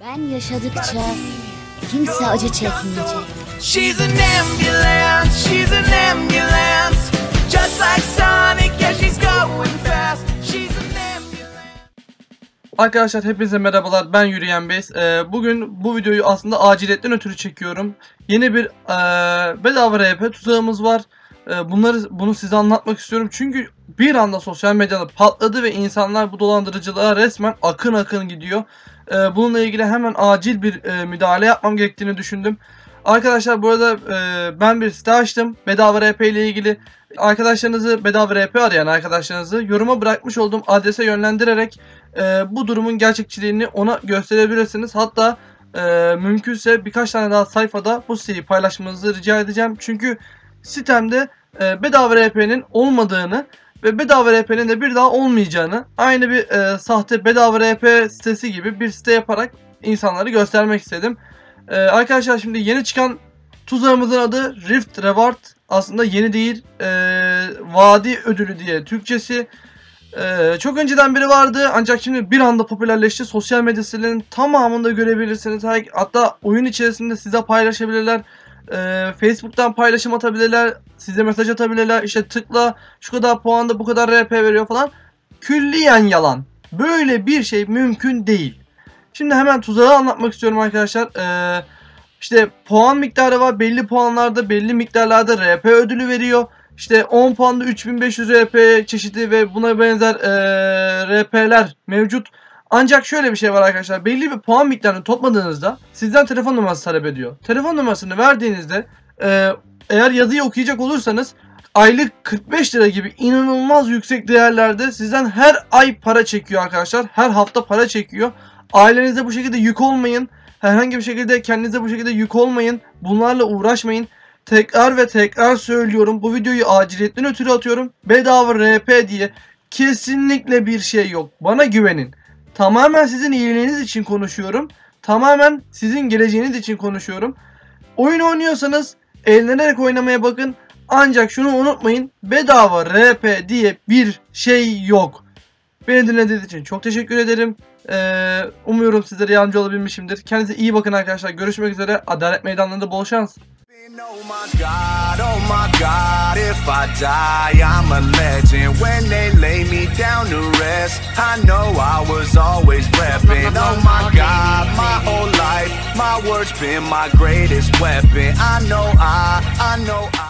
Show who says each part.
Speaker 1: Ben yaşadıkça kimse acı çekmeyecek.
Speaker 2: She's an ambulance, she's an ambulance. Just like Sonic, yeah, she's going fast. She's an ambulance.
Speaker 3: Arkadaşlar hepinize merhabalar ben Yürüyen Beyz. Ee, bugün bu videoyu aslında aciliyetten ötürü çekiyorum. Yeni bir ee, bedava RP tuzağımız var. Ee, bunları bunu size anlatmak istiyorum. Çünkü bir anda sosyal medyada patladı ve insanlar bu dolandırıcılığa resmen akın akın gidiyor. Ee, bununla ilgili hemen acil bir ee, müdahale yapmam gerektiğini düşündüm. Arkadaşlar bu arada ee, ben bir site açtım. Bedava RP ile ilgili arkadaşlarınızı bedava RP arayan arkadaşlarınızı yoruma bırakmış olduğum adrese yönlendirerek e, bu durumun gerçekçiliğini ona gösterebilirsiniz. Hatta e, mümkünse birkaç tane daha sayfada bu siteyi paylaşmanızı rica edeceğim. Çünkü sitemde e, bedava RP'nin olmadığını ve bedava RP'nin de bir daha olmayacağını aynı bir e, sahte bedava RP sitesi gibi bir site yaparak insanları göstermek istedim. E, arkadaşlar şimdi yeni çıkan tuzağımızın adı Rift Reward. Aslında yeni değil. E, vadi ödülü diye Türkçesi. Ee, çok önceden biri vardı ancak şimdi bir anda popülerleşti. Sosyal medya sitelerinin tamamında görebilirsiniz. Hatta oyun içerisinde size paylaşabilirler. Ee, Facebook'tan paylaşım atabilirler. Size mesaj atabilirler. İşte tıkla şu kadar puanda bu kadar RP veriyor falan. Külliyen yalan. Böyle bir şey mümkün değil. Şimdi hemen tuzağı anlatmak istiyorum arkadaşlar. Ee, işte puan miktarı var. Belli puanlarda belli miktarlarda RP ödülü veriyor. İşte 10 puanda 3500 RP çeşidi ve buna benzer eee, RP'ler mevcut. Ancak şöyle bir şey var arkadaşlar. Belli bir puan miktarını topladığınızda sizden telefon numarası talep ediyor. Telefon numarasını verdiğinizde eee, eğer yazıyı okuyacak olursanız aylık 45 lira gibi inanılmaz yüksek değerlerde sizden her ay para çekiyor arkadaşlar. Her hafta para çekiyor. Ailenize bu şekilde yük olmayın. Herhangi bir şekilde kendinize bu şekilde yük olmayın. Bunlarla uğraşmayın. Tekrar ve tekrar söylüyorum. Bu videoyu aciliyetten ötürü atıyorum. Bedava RP diye kesinlikle bir şey yok. Bana güvenin. Tamamen sizin iyiliğiniz için konuşuyorum. Tamamen sizin geleceğiniz için konuşuyorum. Oyun oynuyorsanız eğlenerek oynamaya bakın. Ancak şunu unutmayın. Bedava RP diye bir şey yok. Beni dinlediğiniz için çok teşekkür ederim. Ee, umuyorum sizlere yardımcı olabilmişimdir. Kendinize iyi bakın arkadaşlar. Görüşmek üzere. Adalet Meydanları'nda bol şans.
Speaker 2: Oh my god, oh my god, if I die, I'm a legend. When they lay me down I know I was always repping. Oh my god, my whole life, my words been my greatest weapon. I know I, I know I.